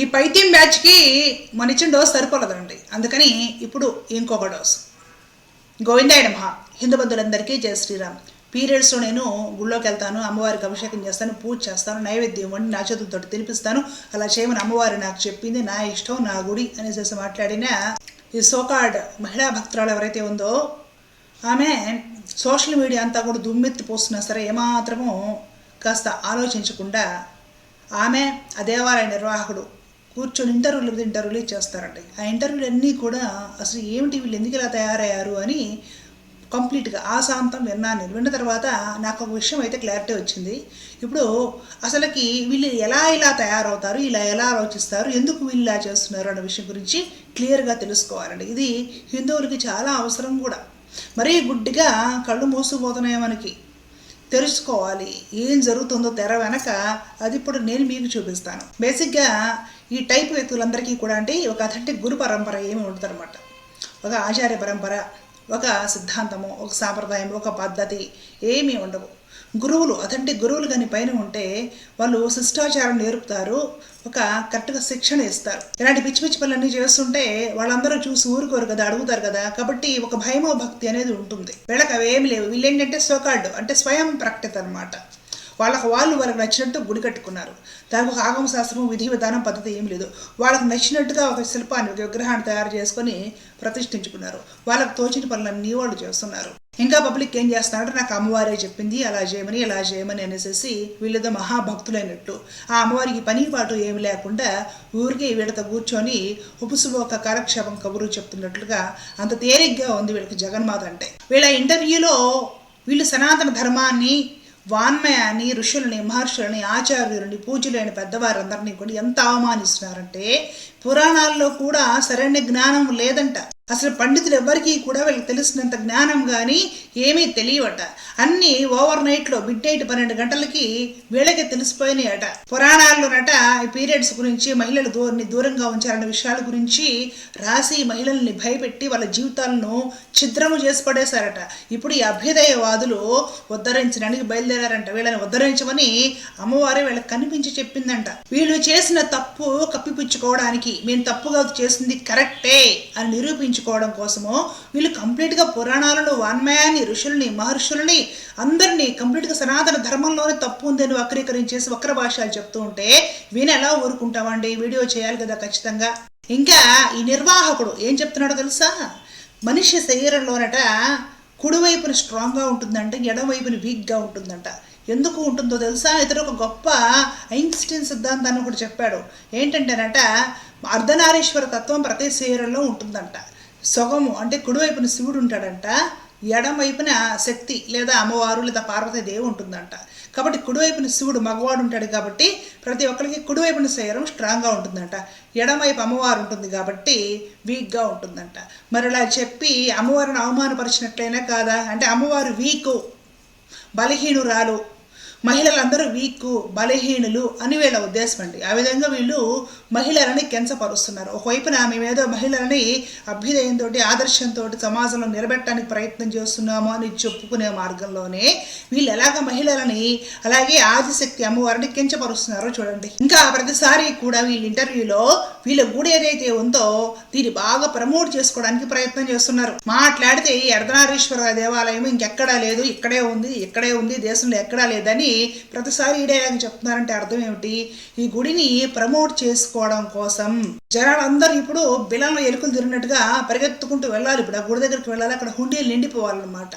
ఈ పైత్యం బ్యాచ్కి మన ఇచ్చిన డోస్ సరిపోలేదండి. అందుకని ఇప్పుడు ఇంకొక డోస్ గోవిందాయ నమ. హిందూ బంధువులందరికీ జయ శ్రీరామ్. పీరియడ్స్లో నేను గుళ్ళోకి వెళ్తాను అమ్మవారికి అభిషేకం చేస్తాను పూజ చేస్తాను నైవేద్యం వండి నా చేతులతో తినిపిస్తాను. అలా చేయమని అమ్మవారు నాకు చెప్పింది నా ఇష్టం నా గుడి అనేసి మాట్లాడిన ఈ సోకాడ్ మహిళా భక్తురాలు ఎవరైతే ఉందో ఆమె సోషల్ మీడియా అంతా కూడా దుమ్మెత్తి పోస్తున్నా సరే ఏమాత్రము కాస్త ఆలోచించకుండా ఆమె ఆ దేవాలయ నిర్వాహకుడు కూర్చొని ఇంటర్వ్యూలు మీద ఇంటర్వ్యూలు చేస్తారండి. ఆ ఇంటర్వ్యూలు అన్నీ కూడా అసలు ఏమిటి వీళ్ళు ఎందుకు ఇలా తయారయ్యారు అని కంప్లీట్గా ఆశాంతం విన్నాను. విన్న తర్వాత నాకు ఒక విషయం అయితే క్లారిటీ వచ్చింది. ఇప్పుడు అసలుకి వీళ్ళు ఎలా ఇలా తయారవుతారు ఇలా ఎలా ఆలోచిస్తారు ఎందుకు వీళ్ళు ఇలా చేస్తున్నారు అన్న విషయం గురించి క్లియర్గా తెలుసుకోవాలండి. ఇది హిందువులకి చాలా అవసరం కూడా. మరీ గుడ్డిగా కళ్ళు మూసుకుపోతున్నాయి మనకి. తెలుసుకోవాలి. ఏం జరుగుతుందో తెర వెనక అది ఇప్పుడు నేను మీకు చూపిస్తాను. బేసిక్గా ఈ టైప్ వ్యక్తులందరికీ కూడా అంటే ఒక అథెంటిక్ గురు పరంపర ఏమి ఉంటుందన్నమాట ఒక ఆచార్య పరంపర ఒక సిద్ధాంతము ఒక సాంప్రదాయం ఒక పద్ధతి ఏమీ ఉండవు. గురువులు అథెంటిక్ గురువులు కానీ పైన ఉంటే వాళ్ళు శిష్టాచారం నేర్పుతారు ఒక కరెక్ట్గా శిక్షణ ఇస్తారు. ఇలాంటి పిచ్చి పిచ్చి పనులన్నీ చేస్తుంటే వాళ్ళందరూ చూసి ఊరుకోరు కదా అడుగుతారు కదా కాబట్టి ఒక భయమో భక్తి అనేది ఉంటుంది. వీళ్ళకి అవేమి లేవు. వీళ్ళు ఏంటంటే అంటే స్వయం ప్రకటిత అనమాట వాళ్ళకు వాళ్ళు వాళ్ళకి నచ్చినట్టు గుడి కట్టుకున్నారు. దానికి ఒక ఆగమ శాస్త్రం విధి విధానం పద్ధతి ఏం లేదు. వాళ్ళకు నచ్చినట్టుగా ఒక శిల్పాన్ని ఒక విగ్రహాన్ని తయారు చేసుకొని ప్రతిష్ఠించుకున్నారు. వాళ్ళకు తోచిన పనులన్నీ వాళ్ళు చేస్తున్నారు. ఇంకా పబ్లిక్ ఏం చేస్తున్నారంటే నాకు అమ్మవారే చెప్పింది అలా చేయమని ఇలా చేయమని అనేసి వీళ్ళేదో మహాభక్తులైనట్టు. ఆ అమ్మవారికి పని పాటు ఏమి లేకుండా ఊరికే వీళ్ళతో కూర్చొని ఉపశుభోక కాలక్షేపం కబురు చెప్తున్నట్లుగా అంత తేలిగ్గా ఉంది వీళ్ళకి జగన్మాత అంటే. వీళ్ళ ఇంటర్వ్యూలో వీళ్ళు సనాతన ధర్మాన్ని వాన్మయాన్ని ఋషులని మహర్షులని ఆచార్యులని పూజలేని పెద్దవారందరినీ కూడా ఎంత అవమానిస్తున్నారంటే పురాణాల్లో కూడా సరైన జ్ఞానం లేదంట. అసలు పండితులు ఎవరికీ కూడా వీళ్ళకి తెలిసినంత జ్ఞానం కానీ ఏమీ తెలియవట. అన్నీ ఓవర్ నైట్లో మిడ్ నైట్ పన్నెండు గంటలకి వీళ్ళకి తెలిసిపోయినాయట. పురాణాల్లోనట ఈ పీరియడ్స్ గురించి మహిళలు దూరని దూరంగా ఉంచాలనే విషయాల గురించి రాసి మహిళల్ని భయపెట్టి వాళ్ళ జీవితాలను ఛిద్రము చేసి పడేశారట. ఇప్పుడు ఈ అభ్యుదయవాదులు ఉద్ధరించడానికి బయలుదేరారంట. వీళ్ళని ఉద్ధరించమని అమ్మవారే వీళ్ళకి కనిపించి చెప్పిందంట. వీళ్ళు చేసిన తప్పు కప్పిపుచ్చుకోవడానికి మేము తప్పుగా చేసింది కరెక్టే అని నిరూపించుకోవడం కోసము వీళ్ళు కంప్లీట్గా పురాణాలను వాన్మయాన్ని ఋషుల్ని మహర్షుల్ని అందరినీ కంప్లీట్గా సనాతన ధర్మంలోనే తప్పు ఉందని వక్రీకరించేసి వక్ర భాషలు చెప్తూ ఉంటే వీని ఎలా ఊరుకుంటామండి? వీడియో చేయాలి కదా ఖచ్చితంగా. ఇంకా ఈ నిర్వాహకుడు ఏం చెప్తున్నాడో తెలుసా? మనిషి శరీరంలోనట కుడివైపున స్ట్రాంగ్గా ఉంటుందంట ఎడమవైపున వీక్గా ఉంటుందంట. ఎందుకు ఉంటుందో తెలుసా? ఇతడు ఒక గొప్ప ఐన్స్టీన్ సిద్ధాంతాన్ని కూడా చెప్పాడు. ఏంటంటేనట అర్ధనారీశ్వర తత్వం ప్రతి శరీరంలో ఉంటుందంట. సొగము అంటే కుడివైపున శివుడు ఉంటాడంట ఎడమవైపున శక్తి లేదా అమ్మవారు లేదా పార్వతీదేవి ఉంటుందంట. కాబట్టి కుడివైపున శివుడు మగవాడు ఉంటాడు కాబట్టి ప్రతి ఒక్కరికి కుడివైపున శరీరం స్ట్రాంగ్గా ఉంటుందంట. ఎడమవైపు అమ్మవారు ఉంటుంది కాబట్టి వీక్గా ఉంటుందంట. మరి అలా చెప్పి అమ్మవారిని అవమానపరిచినట్లయినా కాదా? అంటే అమ్మవారు వీకు బలహీనురాలు మహిళలందరూ వీక్ బలహీనులు అని వీళ్ళ ఉద్దేశం అండి. ఆ విధంగా వీళ్ళు మహిళలని కించపరుస్తున్నారు. ఒకవైపున మేము ఏదో మహిళలని అభ్యుదయంతో ఆదర్శంతో సమాజంలో నిలబెట్టడానికి ప్రయత్నం చేస్తున్నాము అని చెప్పుకునే మార్గంలోనే వీళ్ళు ఎలాగ మహిళలని అలాగే ఆదిశక్తి అమ్మవారిని కించపరుస్తున్నారో చూడండి. ఇంకా ప్రతిసారి కూడా వీళ్ళ ఇంటర్వ్యూలో వీళ్ళ గుడి ఏదైతే ఉందో దీన్ని బాగా ప్రమోట్ చేసుకోవడానికి ప్రయత్నం చేస్తున్నారు. మాట్లాడితే ఈ అర్ధనారీశ్వర దేవాలయం ఇంకెక్కడా లేదు ఇక్కడే ఉంది ఇక్కడే ఉంది దేశంలో ఎక్కడా లేదని ప్రతిసారి ఈ డైలాగ్ చెప్తున్నారంటే అర్థం ఏమిటి? ఈ గుడిని ప్రమోట్ తీసుకోవడం కోసం. జనాలందరూ ఇప్పుడు బిలంలో ఎలుకలు తిరిగినట్టుగా పరిగెత్తుకుంటూ వెళ్ళాలి ఇప్పుడు. ఆ గుడి దగ్గరికి వెళ్ళాలి. అక్కడ హుండీలు నిండిపోవాలన్నమాట.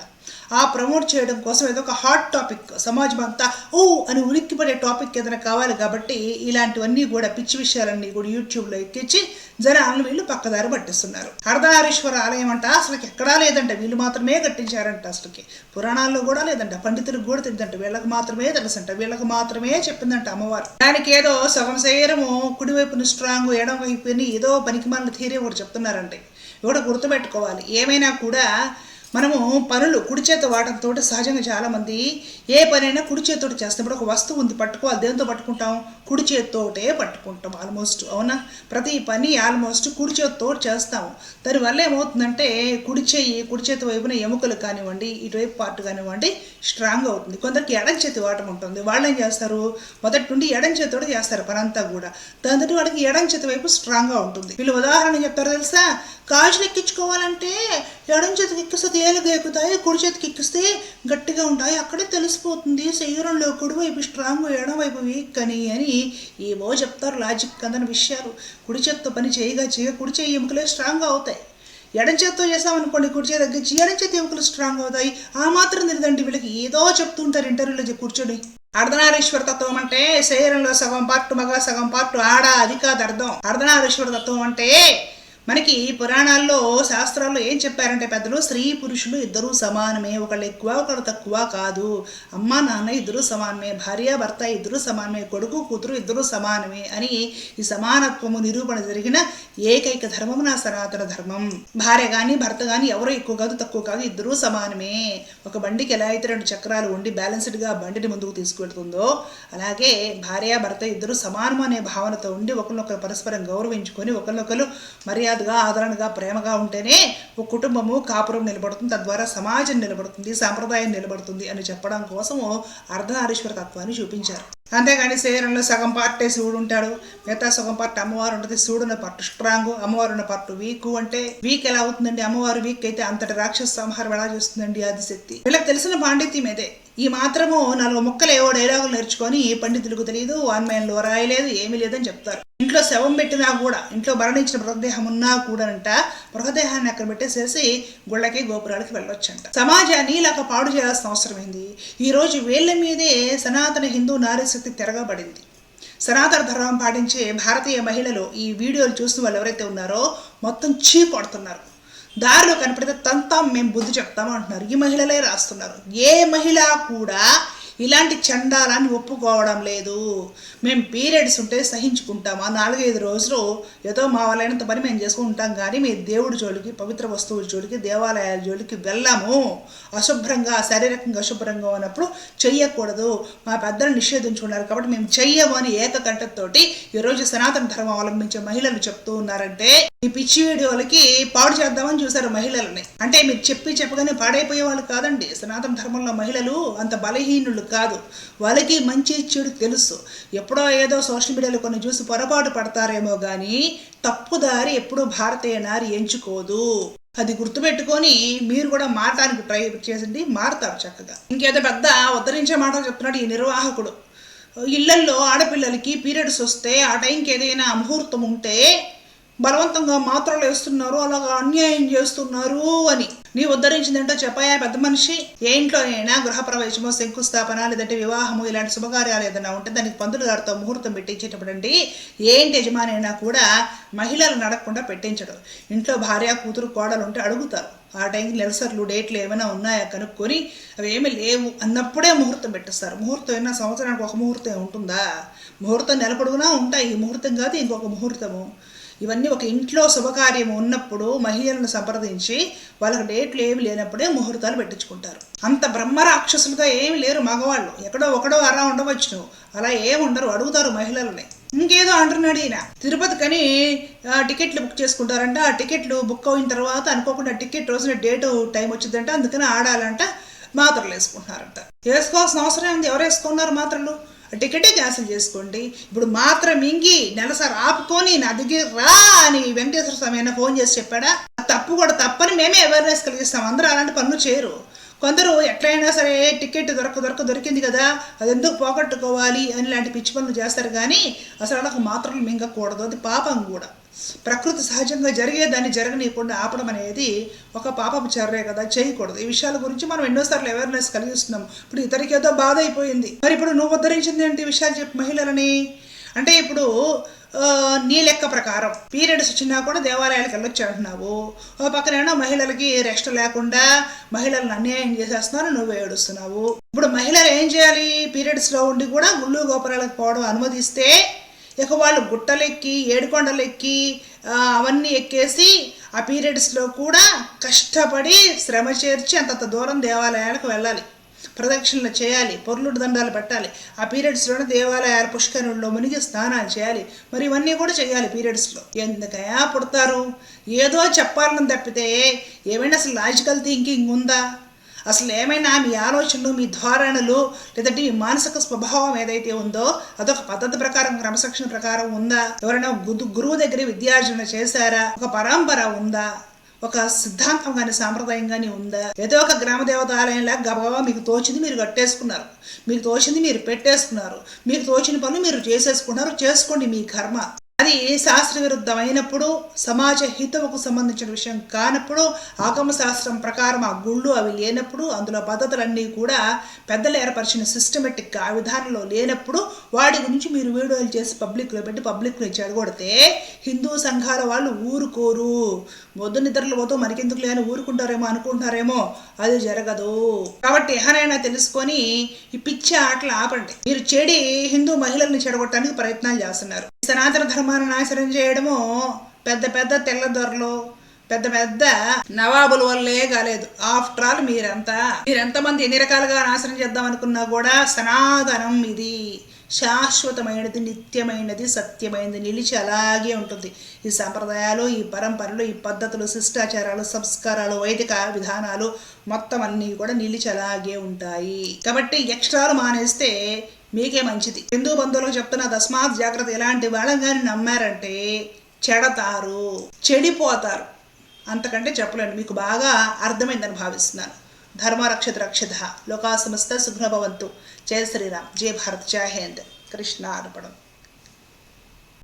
ఆ ప్రమోట్ చేయడం కోసం ఏదో ఒక హాట్ టాపిక్ సమాజం అంతా ఓ అని ఉలిక్కిపడే టాపిక్ ఏదైనా కావాలి కాబట్టి ఇలాంటివన్నీ కూడా పిచ్చి విషయాలన్నీ కూడా యూట్యూబ్లో ఎక్కించి జనాలను వీళ్ళు పక్కదారి పట్టిస్తున్నారు. అర్ధనారీశ్వర ఆలయం అంట అసలు ఎక్కడా లేదంట. వీళ్ళు మాత్రమే కట్టించారంట అసలుకి. పురాణాల్లో కూడా లేదంట. పండితులకు కూడా తెలియదంట వీళ్ళకి మాత్రమే తెలుసంట. వీళ్ళకి మాత్రమే చెప్పిందంట అమ్మవారు. దానికి ఏదో సగం శరీరము కుడివైపున స్ట్రాంగ్ ఎడం వైపుని ఏదో పనికి మన థీరీ ఒకటి చెప్తున్నారండి ఇవి కూడా గుర్తుపెట్టుకోవాలి. ఏమైనా కూడా మనము పనులు కుడి చేత వాటంతో సహజంగా చాలామంది ఏ పనైనా కుడి చేతితోటి చేస్తాం ఇప్పుడు ఒక వస్తువు ఉంది పట్టుకోవాలి. దేంతో పట్టుకుంటాం? కుడి చేతితోటే పట్టుకుంటాం ఆల్మోస్ట్ అవునా? ప్రతి పని ఆల్మోస్ట్ కుడి చేతితో చేస్తాము దానివల్ల ఏమవుతుందంటే కుడి చేయి కుడి చేతి వైపున ఎముకలు కానివ్వండి ఇటువైపు పార్ట్ కానివ్వండి స్ట్రాంగ్ అవుతుంది. కొందరికి ఎడం చేతి వాటం ఉంటుంది. వాళ్ళు ఏం చేస్తారు? మొదటి నుండి ఎడం చేతితో చేస్తారు పనంతా కూడా. దాంతో వాడికి ఎడం చేతి వైపు స్ట్రాంగ్గా ఉంటుంది. వీళ్ళు ఉదాహరణ చెప్తారు తెలుసా? కాజులు ఎక్కించుకోవాలంటే ఎడం చేతికి ఎక్కిస్తుంది తేలిగా ఎక్కుతాయి కుడి చేతికి ఎక్కిస్తే గట్టిగా ఉంటాయి. అక్కడే తెలిసిపోతుంది శరీరంలో కుడివైపు స్ట్రాంగ్ ఎడమవైపు వీక్ అని అని ఏవో చెప్తారు లాజిక్ అందని విషయాలు. కుడి చేత్తో పని చేయగా చేయగా కుడి చేయి ఎముకలే స్ట్రాంగ్ అవుతాయి. ఎడం చేత్తో చేసామనుకోండి కుడి చేతి తగ్గించి ఎడం చేతి ఎముకలు స్ట్రాంగ్ అవుతాయి. ఆ మాత్రం తెలియదండి వీళ్ళకి. ఏదో చెప్తుంటారు ఇంటర్వ్యూలో కూర్చొని. అర్ధనారీశ్వర తత్వం అంటే శరీరంలో సగం పార్ట్ మగ సగం పార్ట్ ఆడ అది కాదు అర్థం. అర్ధనారీశ్వర తత్వం అంటే మనకి పురాణాల్లో శాస్త్రాల్లో ఏం చెప్పారంటే పెద్దలు స్త్రీ పురుషులు ఇద్దరూ సమానమే ఒకళ్ళు ఎక్కువ ఒకళ్ళు తక్కువ కాదు. అమ్మ నాన్న ఇద్దరు సమానమే భార్య భర్త ఇద్దరు సమానమే కొడుకు కూతురు ఇద్దరు సమానమే అని ఈ సమానత్వము నిరూపణ జరిగిన ఏకైక ధర్మము నా సనాతన ధర్మం. భార్య కానీ భర్త కానీ ఎవరు ఎక్కువ కాదు తక్కువ కాదు ఇద్దరూ సమానమే. ఒక బండికి ఎలా అయితే రెండు చక్రాలు ఉండి బ్యాలెన్స్డ్గా బండిని ముందుకు తీసుకెళ్తుందో అలాగే భార్య భర్త ఇద్దరు సమానం అనే భావనతో ఉండి ఒకరినొకరు పరస్పరం గౌరవించుకొని ఒకరినొకరు మర్యాదగా ఆదరణగా ప్రేమగా ఉంటేనే ఒక కుటుంబము కాపురం నిలబడుతుంది తద్వారా సమాజం నిలబడుతుంది సాంప్రదాయం నిలబడుతుంది అని చెప్పడం కోసము అర్ధనారీశ్వర తత్వాన్ని చూపించారు. అంతేగాని శరీరంలో సగం పార్టే శివుడు ఉంటాడు మిగతా సగం పార్ట్ అమ్మవారు ఉంటుంది శివుడున్న పట్టు పార్ట్ స్ట్రాంగ్ అమ్మవారు ఉన్న పార్ట్ వీక్ అంటే వీక్ ఎలా అవుతుందండి? అమ్మవారు వీక్ అయితే అంతటి రాక్షస సంహారం ఎలా చేస్తుందండి? ఆదిశక్తి వీళ్ళకి తెలిసిన పాండిత్యం ఇదే. ఈ మాత్రము నాలుగు ముక్కలు ఏవో డైలాగులు నేర్చుకొని పండితులకు తెలియదు వాన్మయంలో రాయలేదు ఏమీ లేదని చెప్తారు. ఇంట్లో శవం పెట్టినా కూడా ఇంట్లో మరణించిన మృతదేహం ఉన్నా కూడానంట మృతదేహాన్ని అక్కడ పెట్టేసేసి గుళ్ళకి గోపురాలకి వెళ్ళొచ్చంట. సమాజాన్ని ఇలాగ పాడు చేయాల్సిన అవసరమైంది ఈరోజు వేళ్ళ మీదే సనాతన హిందూ నారీశక్తి తిరగబడింది. సనాతన ధర్మం పాటించే భారతీయ మహిళలు ఈ వీడియోలు చూసిన వాళ్ళు ఎవరైతే ఉన్నారో మొత్తం చీ కొడుతున్నారు. దారిలో కనపడితే తంతా మేము బుద్ధి చెప్తాము అంటున్నారు. ఈ మహిళలే రాస్తున్నారు. ఏ మహిళ కూడా ఇలాంటి చండాలాన్ని ఒప్పుకోవడం లేదు. మేము పీరియడ్స్ ఉంటే సహించుకుంటాం. ఆ నాలుగైదు రోజులు ఏదో మా వాళ్ళైనంత పని మేము చేసుకుంటాం కానీ మీ దేవుడి జోలికి పవిత్ర వస్తువుల జోలికి దేవాలయాల జోలికి వెళ్ళాము. అశుభ్రంగా శారీరకంగా అశుభ్రంగా ఉన్నప్పుడు చెయ్యకూడదు. మా పెద్దలు నిషేధించుకున్నారు కాబట్టి మేము చెయ్యము అని ఏకకంఠతోటి ఈరోజు సనాతన ధర్మం అవలంబించే మహిళలు చెప్తూ ఉన్నారంటే ఈ పిచ్చి వీడియోలకి పాడు చేద్దామని చూశారు మహిళలని. అంటే మీరు చెప్పి చెప్పగానే పాడైపోయే వాళ్ళు కాదండి. సనాతన ధర్మంలో మహిళలు అంత బలహీనులు కాదు. వాళ్ళకి మంచి చెడు తెలుసు. ఎప్పుడో ఏదో సోషల్ మీడియాలో కొన్ని చూసి పొరపాటు పడతారేమో కానీ తప్పుదారి ఎప్పుడూ భారతీయ నారి ఎంచుకోదు. అది గుర్తుపెట్టుకొని మీరు కూడా మారటానికి ట్రై చేసింది మారుతారు చక్కగా. ఇంకేదో పెద్ద ఉద్ధరించే మాటలు చెప్తున్నాడు ఈ నిర్వాహకుడు. ఇళ్ళల్లో ఆడపిల్లలకి పీరియడ్స్ వస్తే ఆ టైంకి ఏదైనా ముహూర్తం ఉంటే బలవంతంగా మాత్రలు వేస్తున్నారు అలాగా అన్యాయం చేస్తున్నారు అని. నీ ఉద్ధరించిందంటే చెప్పాయా పెద్ద మనిషి? ఏ ఇంట్లో అయినా గృహప్రవేశమో శంకుస్థాపన లేదంటే వివాహము ఇలాంటి శుభకార్యాలు ఏదైనా ఉంటే దానికి పందులు గారితో ముహూర్తం పెట్టించేటప్పుడు అండి ఏంటి యజమాని అయినా కూడా మహిళలు నడకుండా పెట్టించడు. ఇంట్లో భార్య కూతురు కోడలు ఉంటే అడుగుతారు. ఆ టైంకి నెలసర్లు డేట్లు ఏమైనా ఉన్నాయా కనుక్కొని అవి ఏమీ లేవు అన్నప్పుడే ముహూర్తం పెట్టిస్తారు. ముహూర్తం అయినా సంవత్సరానికి ఒక ముహూర్తం ఉంటుందా? ముహూర్తం నెల పొడుగునా ఉంటాయి? ఈ ముహూర్తం కాదు ఇంకొక ముహూర్తము. ఇవన్నీ ఒక ఇంట్లో శుభకార్యం ఉన్నప్పుడు మహిళలను సంప్రదించి వాళ్ళకి డేట్లు ఏమి లేనప్పుడే ముహూర్తాలు పెట్టించుకుంటారు. అంత బ్రహ్మ రాక్షసులుగా ఏమి లేరు మగవాళ్ళు. ఎక్కడో ఒకడో అరా ఉండవచ్చు అలా ఏమి ఉండరు అడుగుతారు మహిళలని. ఇంకేదో అంటున్నాడు ఈయన. తిరుపతికని టికెట్లు బుక్ చేసుకుంటారంట. ఆ టికెట్లు బుక్ అయిన తర్వాత అనుకోకుండా టికెట్ రోజున డేట్ టైం వచ్చిందంట. అందుకని ఆడాలంట మాత్రలు వేసుకుంటున్నారంట. వేసుకోవాల్సిన అవసరం ఉంది ఎవరు వేసుకున్నారు మాత్రలు? టికెటే క్యాన్సిల్ చేసుకోండి. ఇప్పుడు మాత్రం మింగి నెలసారి ఆపుకొని నా దగ్గర రా అని వెంకటేశ్వర స్వామి అయినా ఫోన్ చేసి చెప్పాడా? తప్పు కూడా తప్పని మేమే అవేర్నెస్ కలిగిస్తాం. అందరూ అలాంటి పనులు చేయరు. కొందరు ఎట్లయినా సరే టికెట్ దొరక దొరక దొరికింది కదా అది ఎందుకు పోగొట్టుకోవాలి అని లాంటి పిచ్చి పనులు చేస్తారు కానీ అసలు వాళ్ళకు మాత్రలు మింగకూడదు. అది పాపం కూడా. ప్రకృతి సహజంగా జరిగేదాన్ని జరగనీయకుండా ఆపడం అనేది ఒక పాపపు చర్రే కదా చేయకూడదు. ఈ విషయాల గురించి మనం ఎన్నోసార్లు అవేర్నెస్ కలిగిస్తున్నాం ఇప్పుడు ఇతరికి ఏదో బాధ అయిపోయింది. మరి ఇప్పుడు నువ్వు ఉద్ధరించింది ఏంటి విషయాలు చెప్పి మహిళలని? అంటే ఇప్పుడు నీ లెక్క ప్రకారం పీరియడ్స్ వచ్చినా కూడా దేవాలయాలకు వెళ్ళొచ్చు అంటున్నావు. ఓ పక్కనేమో మహిళలకి రెస్ట్ లేకుండా మహిళలను అన్యాయం చేసేస్తున్నారు నువ్వు ఏడుస్తున్నావు. ఇప్పుడు మహిళలు ఏం చేయాలి? పీరియడ్స్లో ఉండి కూడా గుళ్ళు గోపురాలకు పోవడం అనుమతిస్తే ఇక వాళ్ళు గుట్టలెక్కి ఏడుకొండలెక్కి అవన్నీ ఎక్కేసి ఆ పీరియడ్స్లో కూడా కష్టపడి శ్రమ చేర్చి అంతంత దూరం దేవాలయాలకు వెళ్ళాలి. ప్రదక్షిణలు చేయాలి పొర్లుడు దండాలు పెట్టాలి ఆ పీరియడ్స్లోనే దేవాలయాల పుష్కరుల్లో మునిగి స్నానాలు చేయాలి. మరి ఇవన్నీ కూడా చేయాలి పీరియడ్స్లో. ఎందుకయా పుడతారు? ఏదో చెప్పాలని తప్పితే ఏమైనా అసలు లాజికల్ థింకింగ్ ఉందా? అసలు ఏమైనా మీ ఆలోచనలు మీ ధోరణులు లేదంటే మీ మానసిక స్వభావం ఏదైతే ఉందో అదొక పద్ధతి ప్రకారం క్రమశిక్షణ ప్రకారం ఉందా? ఎవరైనా గురువు దగ్గర విద్యార్జన చేశారా? ఒక పరంపర ఉందా? ఒక సిద్ధాంతం కానీ సాంప్రదాయం కానీ ఉందా? ఏదో ఒక గ్రామ దేవతాలయంలా గబగబా మీకు తోచింది మీరు కట్టేసుకున్నారు. మీకు తోచింది మీరు పెట్టేసుకున్నారు. మీకు తోచిన పనులు మీరు చేసేసుకున్నారు. చేసుకోండి మీ కర్మ. అది శాస్త్ర విరుద్ధమైనప్పుడు సమాజ హితముకు సంబంధించిన విషయం కానప్పుడు ఆగమ శాస్త్రం ప్రకారం ఆ గుళ్ళు అవి లేనప్పుడు అందులో పద్ధతులన్నీ కూడా పెద్దలు ఏర్పరిచిన సిస్టమేటిక్ ఆ విధానంలో లేనప్పుడు వాడి గురించి మీరు వీడియోలు చేసి పబ్లిక్లో పెట్టి పబ్లిక్లో చెడగొడితే హిందూ సంఘాల వాళ్ళు ఊరుకోరు. మొద్దు నిద్రలు పోతూ మనకెందుకు లేని ఊరుకుంటారేమో అనుకుంటారేమో అది జరగదు. కాబట్టి ఎవరైనా తెలుసుకొని ఈ పిచ్చి ఆటలు ఆపండి. మీరు చెడి హిందూ మహిళల్ని చెడగొట్టడానికి ప్రయత్నాలు చేస్తున్నారు. సనాతన ధర్మాన్ని నాశనం చేయడము పెద్ద పెద్ద తెల్లదొరలు పెద్ద పెద్ద నవాబుల వల్లే కాలేదు. ఆఫ్టర్ ఆల్ మీరంతా మీరెంతమంది ఎన్ని రకాలుగా నాశనం చేద్దాం అనుకున్నా కూడా సనాతనం ఇది. శాశ్వతమైనది నిత్యమైనది సత్యమైనది నిలిచి అలాగే ఉంటుంది. ఈ సంప్రదాయాలు ఈ పరంపరలు ఈ పద్ధతులు శిష్టాచారాలు సంస్కారాలు వైదిక విధానాలు మొత్తం అన్నీ కూడా నిలిచి అలాగే ఉంటాయి. కాబట్టి ఎక్స్ట్రాలు మానేస్తే మీకే మంచిది. హిందూ బంధువులకు చెప్తున్న దస్మాత్ జాగ్రత్త. ఇలాంటి వాళ్ళని కానీ నమ్మారంటే చెడతారు చెడిపోతారు. అంతకంటే చెప్పలేను. మీకు బాగా అర్థమైందని భావిస్తున్నాను. ధర్మరక్షత రక్షిత లోకా సమస్త సుఖ్నభవంతు జయ శ్రీరామ్. జయ భారత్. జయ హింద్. కృష్ణ అర్పణం